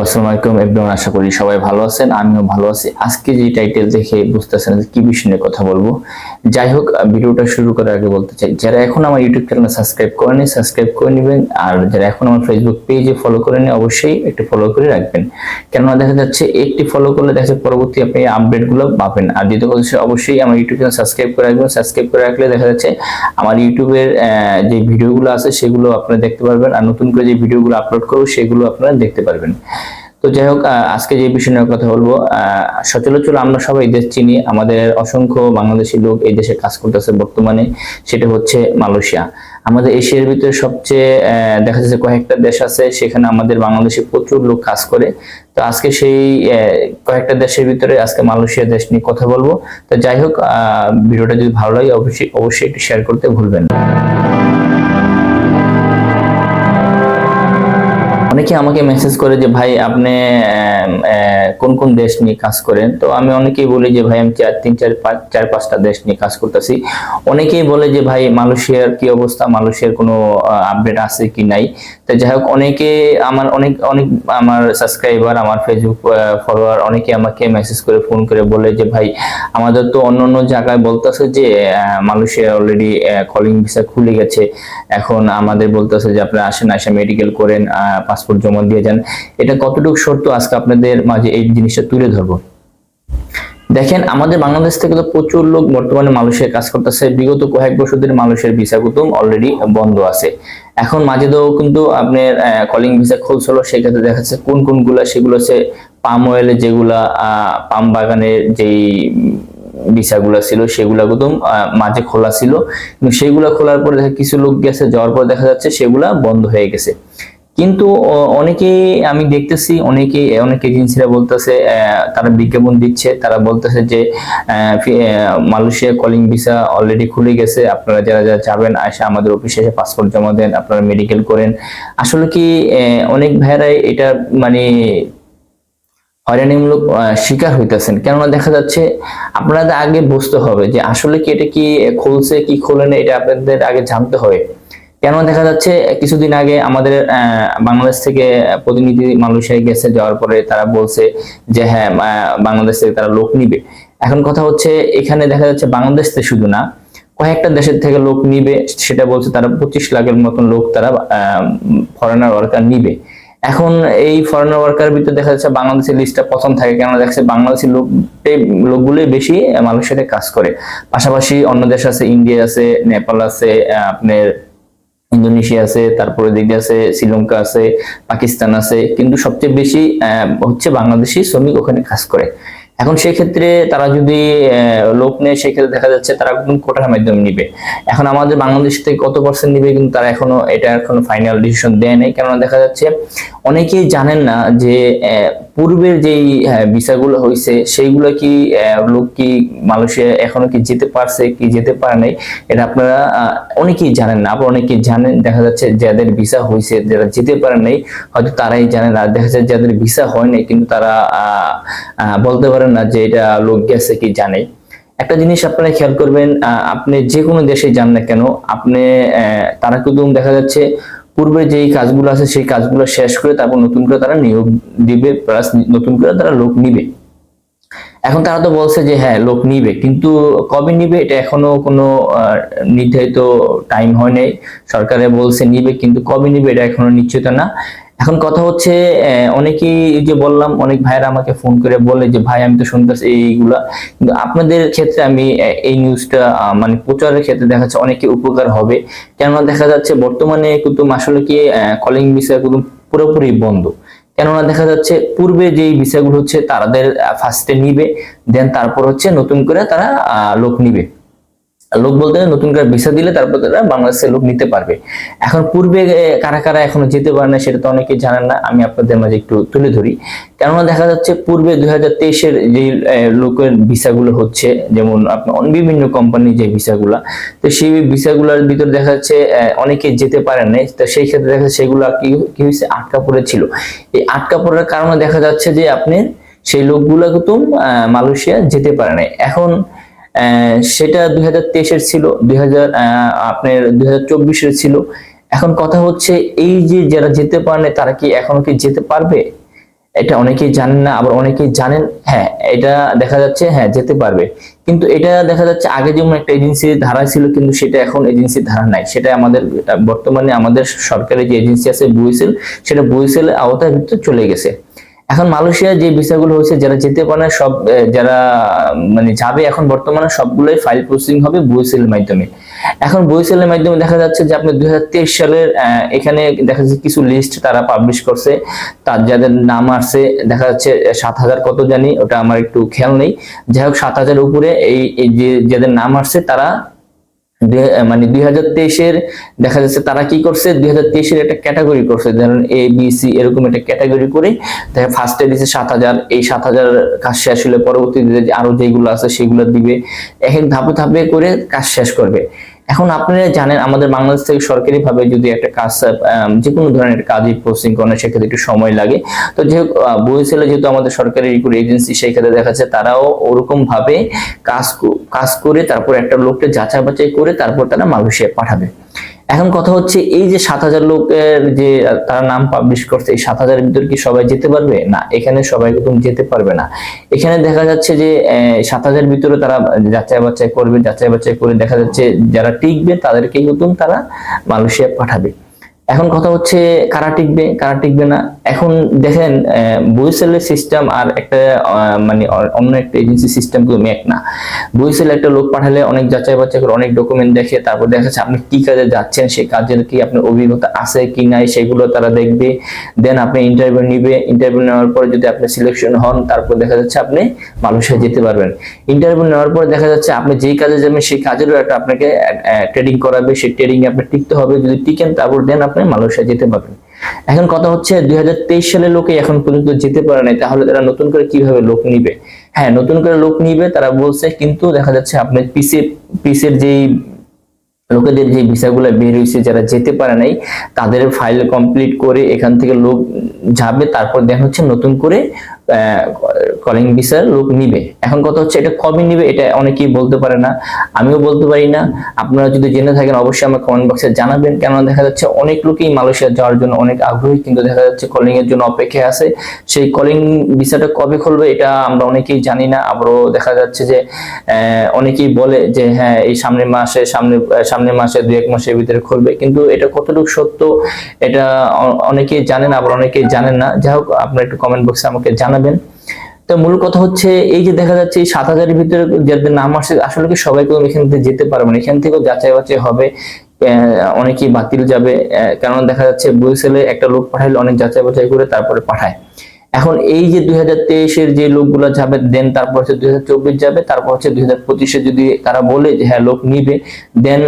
আসসালামু আলাইকুম, এভরিওয়ান আশা করি সবাই ভালো আছেন, আমিও ভালো আছি। আজকে যে টাইটেল দেখে বুঝতেছেন কি বিষয় নিয়ে কথা বলব। যাই হোক, ভিডিওটা শুরু করার আগে বলতে চাই, যারা এখন আমার ইউটিউব চ্যানেল সাবস্ক্রাইব করেনি সাবস্ক্রাইব করে নেবেন। আর যারা এখন আমার ফেসবুক পেজে ফলো করেনি অবশ্যই একটু ফলো করে রাখবেন। কেননা দেখা যাচ্ছে, একটি ফলো করলে দেখা যাচ্ছে পরবর্তী আপনি আপডেটগুলো পাবেন। আর দ্বিতীয় কথা অবশ্যই আমার ইউটিউব চ্যানেল সাবস্ক্রাইব করে রাখবেন। সাবস্ক্রাইব করে রাখলে দেখা যাচ্ছে, আমার ইউটিউবের যে ভিডিওগুলো আছে, সেগুলো আপনারা দেখতে পারবেন। আর নতুন করে যে ভিডিওগুলো আপলোড করব, সেগুলো আপনারা দেখতে পারবেন। তো যাই হোক আজকে যে বিষয় নিয়ে কথা বলব সচরাচর আমরা সবাই দেশ চিনি, আমাদের অসংখ্য বাংলাদেশি লোক এই দেশে কাজ করতেছে বর্তমানে, সেটা হচ্ছে মালয়েশিয়া। আমাদের এশিয়ার ভিতরে সবচেয়ে দেখা যাচ্ছে কয়েকটা দেশ আছে, সেখানে আমাদের বাংলাদেশে প্রচুর লোক কাজ করে। তো আজকে সেই কয়েকটা দেশের ভিতরে আজকে মালয়েশিয়া দেশ নিয়ে কথা বলব। তো যাই হোক ভিডিওটা যদি ভালো লাগে, অবশ্যই অবশ্যই একটু শেয়ার করতে ভুলবেন না। অনেকে আমাকে মেসেজ করে যে, ভাই, আপনি কোন কোন দেশ নিয়ে কাজ করেন? তো আমি অনেকেই বলি যে, ভাই, আমি চার, তিন, চার, পাঁচ, চার, পাঁচটা দেশ নিয়ে কাজ করতেছি। অনেকেই বলে যে, ভাই, মালয়েশিয়ার কি অবস্থা? মালয়েশিয়ার কোনো আপডেট আছে কি নাই? তো যাই হোক, অনেকে আমার, অনেক অনেক আমার সাবস্ক্রাইবার আমার ফেসবুক ফলোয়ার অনেকে আমাকে মেসেজ করে ফোন করে বলে যে, ভাই, আমাদের তো অন্য অন্য জায়গায় বলতেছে যে মালয়েশিয়া অলরেডি কলিং ভিসা খুলে গেছে। এখন আমাদের বলতেছে যে আপনারা আসেন, আসে মেডিকেল করেন পাসপোর্ট জমা দিয়ে যান। এটা কতটুকু সত্য আজকে আপনাদের মাঝে এই জিনিসটা তুলে ধরবো। দেখেন আমাদের বাংলাদেশ থেকে তো প্রচুর লোক বর্তমানে মালয়েশিয়ায় কাজ করতেছে। বিগত কয়েক বছর ধরে মালয়েশিয়ার ভিসা কুতুম অলরেডি বন্ধ আছে। এখন মাঝেতেও কিন্তু আপনার কলিং ভিসা খুলছিল সেক্ষেত্রে দেখা যাচ্ছে কোন কোনগুলা সেগুলো হচ্ছে পাম অয়েলের যেগুলা পাম বাগানের যেই ভিসাগুলো ছিল সেগুলা আহ, মাঝে খোলা ছিল। কিন্তু সেগুলা খোলার পরে দেখা কিছু লোক গেছে যাওয়ার পর দেখা যাচ্ছে সেগুলা বন্ধ হয়ে গেছে। কিন্তু অনেকে আমি দেখতেছি অনেকে অনেক এজেন্সিরা বলতেছে তারা বিজ্ঞাপন দিচ্ছে, তারা বলতেছে যে মালয়েশিয়া কলিং ভিসা অলরেডি খুলে গেছে, আপনারা যারা যারা যাবেন, আসে আমাদের অফিসে এসে পাসপোর্ট জমা দেন, আপনারা মেডিকেল করেন। আসলে কি অনেক ভাইয়েরাই এটা মানে হয়রানিমূলক শিকার হইতেছেন। কেননা দেখা যাচ্ছে, আপনাদের আগে বুঝতে হবে যে, আসলে কি এটা কি খুলছে, কি খোলে না, এটা আপনাদের আগে জানতে হবে। কেন দেখা যাচ্ছে, কিছুদিন আগে আমাদের বাংলাদেশ থেকে প্রতিনিধি মালয়েশিয়ায় গেছে, যাওয়ার পরে তারা বলছে যে হ্যাঁ বাংলাদেশ থেকে তারা লোক নিবে। এখন কথা হচ্ছে, এখানে দেখা যাচ্ছে বাংলাদেশ থেকে শুধু না, কয়েকটা দেশের থেকে লোক নিবে, সেটা বলছে তারা পঁচিশ লাখের মতন লোক তারা ফরেনার ওয়ার্কার নিবে। এখন এই ফরেনার ওয়ার্কার ভিতরে দেখা যাচ্ছে বাংলাদেশের লিস্টটা প্রথম থাকে কেন দেখা যাচ্ছে বাংলাদেশের লোক লোকগুলোই বেশি মালয়েশিয়াতে কাজ করে। পাশাপাশি অন্য দেশ আছে, ইন্ডিয়া আছে, নেপাল আছে আপনার ইন্দোনেশিয়া আছে, তারপরে দিকে আছে, শ্রীলঙ্কা আছে, পাকিস্তান আছে। কিন্তু সবচেয়ে বেশি হচ্ছে বাংলাদেশি শ্রমিক ওখানে কাজ করে। এখন সেক্ষেত্রে তারা যদি লোক নেয় সেক্ষেত্রে দেখা যাচ্ছে তারা একদম কোটার মাধ্যমে নিবে। এখন আমাদের বাংলাদেশ থেকে কত পার্সেন্ট নিবে কিন্তু তারা এখনও, এটা এখনও ফাইনাল ডিসিশন দেয় নাই। কেননা দেখা যাচ্ছে অনেকেই জানেন না যে পূর্বের যেই ভিসাগুলো হয়েছে সেইগুলো কি লোক কি মালয়েশিয়া এখনও কি যেতে পারছে কি যেতে পারে নাই, এটা আপনারা অনেকেই জানেন না। আবার অনেকেই জানেন, দেখা যাচ্ছে যাদের ভিসা হয়েছে যারা যেতে পারে নাই, হয়তো তারাই জানেন। আর দেখা যাচ্ছে যাদের ভিসা হয় নাই, কিন্তু তারা বলতে পারেন না যে এটা লোক গেছে কি জানে। একটা জিনিস আপনারা খেয়াল করবেন আপনি যে কোনো দেশে যান না কেন, আপনি তারা কিন্তু দেখা যাচ্ছে পূর্বে যেই কাজগুলো আছে সেই কাজগুলো শেষ করে তারপর নতুন করে তারা নিয়োগ দিবে প্লাস নতুন করে তারা লোক নিবে। এখন তারা তো বলছে যে হ্যাঁ লোক নিবে, কিন্তু কবে নিবে এটা এখনও কোনো নির্ধারিত টাইম হয় নাই। সরকারে বলছে নিবে, কিন্তু কবে নিবে এটা এখনও নিশ্চিত না। এখন কথা হচ্ছে অনেকেই যে বললাম, অনেক ভাইয়েরা আমাকে ফোন করে বলে যে, ভাই, আমি তো শুনতেছি এইগুলা। কিন্তু আপনাদের ক্ষেত্রে আমি এই নিউজটা মানে প্রচারের ক্ষেত্রে দেখা যাচ্ছে অনেকে উপকার হবে। কেননা দেখা যাচ্ছে বর্তমানে কিন্তু আসলে কি কলিং বিষয় কিন্তু পুরোপুরি বন্ধ। কেননা দেখা যাচ্ছে পূর্বে যেই বিষয়গুলো হচ্ছে তাদের ফার্স্টে নিবে দেন তারপর হচ্ছে নতুন করে তারা লোক নিবে। লোক বলতে নতুন করে ভিসা দিলে তারপর তারা বাংলাদেশের লোক নিতে পারবে। এখন পূর্বে কারা কারা এখনও যেতে পারে না সেটা তো অনেকে জানেন না, আমি আপনাদের মাঝে একটু তুলে ধরি। কেননা দেখা যাচ্ছে পূর্বে দুই হাজার তেইশের যে লোকের ভিসাগুলো হচ্ছে, যেমন আপনার বিভিন্ন কোম্পানির যে ভিসাগুলা তো সেই ভিসাগুলোর ভিতর দেখা যাচ্ছে অনেকে যেতে পারে নাই, তো সেই ক্ষেত্রে দেখা যাচ্ছে সেগুলো কি কি হয়েছে, আটকা পড়েছিল। এই আটকা পড়ার কারণে দেখা যাচ্ছে যে আপনি সেই লোকগুলো কিন্তু মালয়েশিয়া যেতে পারে নাই। এখন সেটা দুই হাজার তেইশের ছিল, দুই হাজার আপনার দুই হাজার চব্বিশের ছিল। এখন কথা হচ্ছে, এই যে যারা যেতে পারে তারা কি এখনও কি যেতে পারবে? এটা অনেকেই জানেন না, আবার অনেকেই জানেন হ্যাঁ এটা দেখা যাচ্ছে হ্যাঁ যেতে পারবে। কিন্তু এটা দেখা যাচ্ছে, আগে যেমন একটা এজেন্সির ধারা ছিল, কিন্তু সেটা এখন এজেন্সির ধারা নাই। সেটা আমাদের বর্তমানে আমাদের সরকারি যে এজেন্সি আছে, বুয়েসেল, সেটা বুয়েসেল আওতার ভিতরে চলে গেছে। এখন মালয়েশিয়া যে ভিসাগুলো হয়েছে, যারা যেতে পারে সব যারা মানে যাবে এখন বর্তমানে, সবগুলোই ফাইল প্রসেসিং হবে বুয়েসেলের মাধ্যমে। এখন বুয়েসেলের মাধ্যমে দেখা যাচ্ছে যে আপনি দুই হাজার তেইশ সালের এখানে দেখা যাচ্ছে কিছু লিস্ট তারা পাবলিশ করছে। তার যাদের নাম আসছে, দেখা যাচ্ছে সাত হাজার কত জানি, ওটা আমার একটু খেয়াল নেই। যাই হোক, সাত হাজার উপরে এই যে যাদের নাম আসছে, তারা মানে দুই হাজার তেইশের দেখা যাচ্ছে তারা কি করছে? দুই হাজার তেইশের একটা ক্যাটাগরি করছে। ধরুন এ বি সি এরকম একটা ক্যাটাগরি করে দেখা ফার্স্টে দিচ্ছে সাত হাজার, এই সাত হাজার কাজ শেষ হলে পরবর্তীতে আরও যেগুলো আছে সেগুলো দিবে। এখন ধাপে ধাপে করে কাজ শেষ করবে। এখন আপনারা জানেন, আমাদের বাংলাদেশ থেকে সরকারি ভাবে যদি একটা কাজ যে কোনো ধরনের কাজই প্রসেসিং করেন, সেক্ষেত্রে একটু সময় লাগে। তো যেহেতু বইছেলে যেহেতু আমাদের সরকারি রিক্রুট এজেন্সি সেই ক্ষেত্রে দেখা যাচ্ছে তারাও ওরকম ভাবে কাজ কাজ করে, তারপর একটা লোককে যাচাই বাছাই করে, তারপর তারা মালয়েশিয়া পাঠাবে। এখন কথা হচ্ছে এই যে সাত হাজার লোকের যে তারা নাম পাবলিশ করছে, এই সাত হাজারের ভিতর কি সবাই যেতে পারবে? না, এখানে সবাই কিন্তু যেতে পারবে না। এখানে দেখা যাচ্ছে যে সাত হাজার ভিতরে তারা যাচাই বাছাই করবে, যাচাই বাছাই করে দেখা যাচ্ছে যারা টিকবে তাদেরকে নতুন তারা মালয়েশিয়া পাঠাবে। এখন কথা হচ্ছে কারা টিকবে কারা টিকবে না। এখন দেখেন বইসেলের সিস্টেম আর একটা মানে অন্য একটা এজেন্সি সিস্টেম কিন্তু এক না। বইসেল একটা লোক পাঠালে অনেক যাচাই বাছাই করে, অনেক ডকুমেন্ট দেখে, তারপর দেখা যাচ্ছে আপনি কি কাজে যাচ্ছেন সেই কাজের কি আপনার অভিজ্ঞতা আছে কি নাই, সেগুলো তারা দেখবে। দেন আপনি ইন্টারভিউ নিবে ইন্টারভিউ নেওয়ার পরে যদি আপনি সিলেকশন হন, তারপর দেখা যাচ্ছে আপনি মালয়েশিয়া যেতে পারবেন। ইন্টারভিউ নেওয়ার পরে দেখা যাচ্ছে আপনি যেই কাজে যাবেন, সেই কাজেরও একটা আপনাকে ট্রেডিং করাবে, সেই ট্রেডিং এ আপনি টিকতে হবে। যদি টিকেন, তারপর দেন আপনি মালয়েশিয়া যেতে পারবেন এখন কথা হচ্ছে, দুই সালে লোকে এখন পর্যন্ত যেতে পারে নাই, তাহলে তারা নতুন করে কীভাবে লোক নিবে? হ্যাঁ নতুন করে লোক নিবে, তারা বলছে, কিন্তু দেখা যাচ্ছে আপনার পিসে, পিসের যেই লোকেদের যে ভিসাগুলো বের হয়েছে, যারা যেতে পারে নাই, তাদের ফাইল কমপ্লিট করে এখান থেকে লোক যাবে, তারপর দেখা হচ্ছে নতুন করে কলিং ভিসার লোক নিবে। এখন কথা হচ্ছে এটা কবে নিবে এটা অনেকেই বলতে পারে না। আমিও বলতে পারি না। আপনারা যদি জেনে থাকেন, অবশ্যই আমার কমেন্ট বক্সে জানাবেন। কেন দেখা যাচ্ছে অনেক লোকই মালয়েশিয়া যাওয়ার জন্য অনেক আগ্রহী, কিন্তু দেখা যাচ্ছে কলিং এর জন্য অপেক্ষায় আছে। সেই কলিং ভিসাটা কবে খুলবে এটা আমরা অনেকেই জানি না। আবারও দেখা যাচ্ছে যে অনেকেই বলে যে হ্যাঁ এই সামনের মাসে, সামনে, সামনের মাসে দুই এক মাসের ভিতরে খুলবে। কিন্তু এটা কতটুকু সত্য, এটা অনেকেই জানেন, আবার অনেকেই জানেন না। যাই হোক, আপনারা একটু কমেন্ট বক্সে আমাকে জানাবেন। তো মূল কথা হচ্ছে, এই যে দেখা যাচ্ছে এই সাত হাজারের ভিতরে যাদের নাম আসে, আসলে কি সবাই কেউ এখান থেকে যেতে পারবে না। এখান থেকেও যাচাই বাছাই হবে অনেকেই বাতিল যাবে কারণ দেখা যাচ্ছে বইসেলে একটা লোক পাঠাইলে, অনেক যাচাই বাছাই করে তারপরে পাঠায়। এখন এই যে দুই হাজার তেইশের যে লোকগুলো যাবে দেন তারপর হচ্ছে দুই হাজার চব্বিশ যাবে, তারপর হচ্ছে দুই হাজার পঁচিশে যদি তারা বলে যে হ্যাঁ লোক নিবে দেন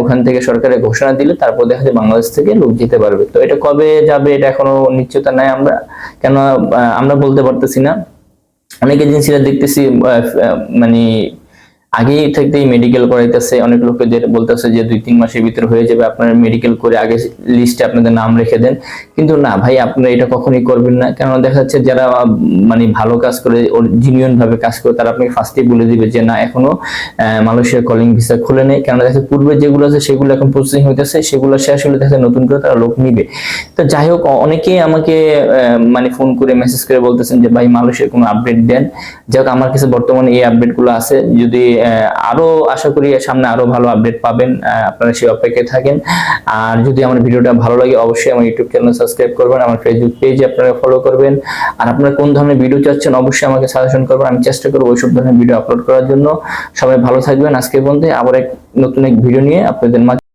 ওখান থেকে সরকারে ঘোষণা দিলে তারপর দেখা যায় বাংলাদেশ থেকে লোক যেতে পারবে। তো এটা কবে যাবে, এটা এখনও নিশ্চয়তা নাই আমরা কেন আমরা বলতে পারতেছি না। অনেক এজেন্সিরা দেখতেছি মানে আগে থেকেই মেডিকেল করাইতেছে। অনেক লোকেদের বলতেছে যে দুই, তিন মাসের ভিতরে হয়ে যাবে, আপনার মেডিকেল করে আগে লিস্টে আপনাদের নাম রেখে দেন। কিন্তু না ভাই আপনারা এটা কখনোই করবেন না। কেন দেখা যাচ্ছে যারা মানে ভালো কাজ করে জিনিয়ন ভাবে কাজ করে, তারা আপনাকে ফার্স্টেই বলে দিবে যে, না, এখনও মালয়েশিয়া কলিং ভিসা খুলে নেই। কেন দেখা পূর্বে যেগুলো আছে, সেগুলো এখন প্রসেসিং হইতেছে। সেগুলো শেষ হলে দেখা নতুন করে তারা লোক নিবে। তো যাই হোক অনেকেই আমাকে মানে ফোন করে মেসেজ করে বলতেছেন যে, ভাই, মালয়েশিয়ার কোনো আপডেট দেন? যাই আমার কাছে বর্তমানে এই আপডেটগুলো আছে। যদি আহ, আরও আশা করি সামনে আরও ভালো আপডেট পাবেন আপনারা সেই অপেক্ষায় থাকেন। আর যদি আমার ভিডিওটা ভালো লাগে অবশ্যই আমার ইউটিউব চ্যানেল সাবস্ক্রাইব করবেন আমার ফেসবুক পেজে আপনারা ফলো করবেন। আর আপনারা কোন ধরনের ভিডিও চাচ্ছেন অবশ্যই আমাকে সাজেশন করবেন আমি চেষ্টা করব ওইসব ধরনের ভিডিও আপলোড করার জন্য। সবাই ভালো থাকবেন। আজকে পর্যন্ত আবার এক নতুন এক ভিডিও নিয়ে আপনাদের মাঝে